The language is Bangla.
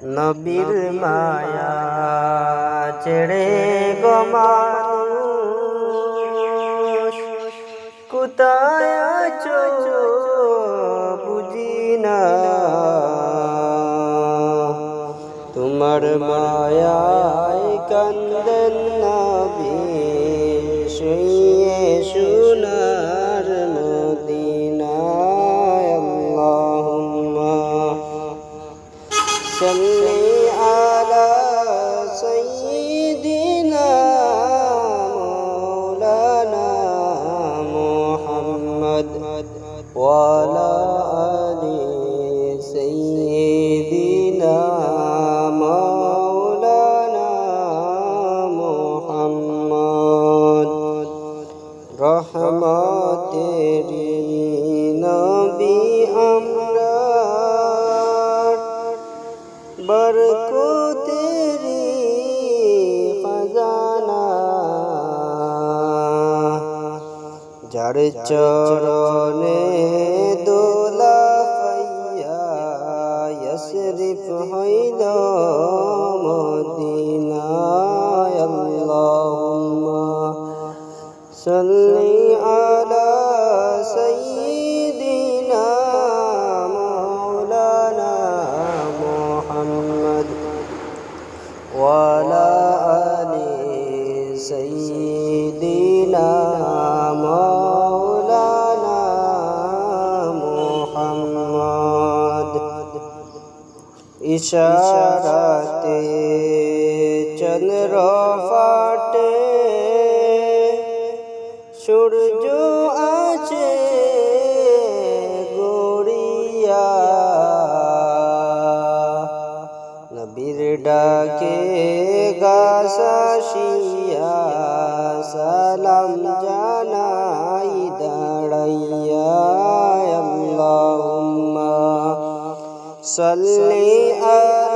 নবীর মায়া ছেড়ে গমানুষ কোথায় আছো বুঝি না। তোমার মায়ায় কান্দন নবী শুয়ে সোনার صل على سيدنا مولانا محمد وعلى آل سيدنا مولانا محمد رحمة تیری نبی امرا যার চরণে দোলা পাইয়া ইসরিফ হইল মদিনায়, আল্লাহুম্মা সাল্লি আলা সাইয়্যিদিনা মাওলানা মুহাম্মদ ওয়ালা আলি সাইয়্যিদিনা মাওলানা ইশারাতে চন্দ্র ফাটে। সূর্য আছে গড়িয়া। নবীর ডাকে গাছাশিয়া সালাম জানাই দাঁড়াইয়া। সাল্লি আলা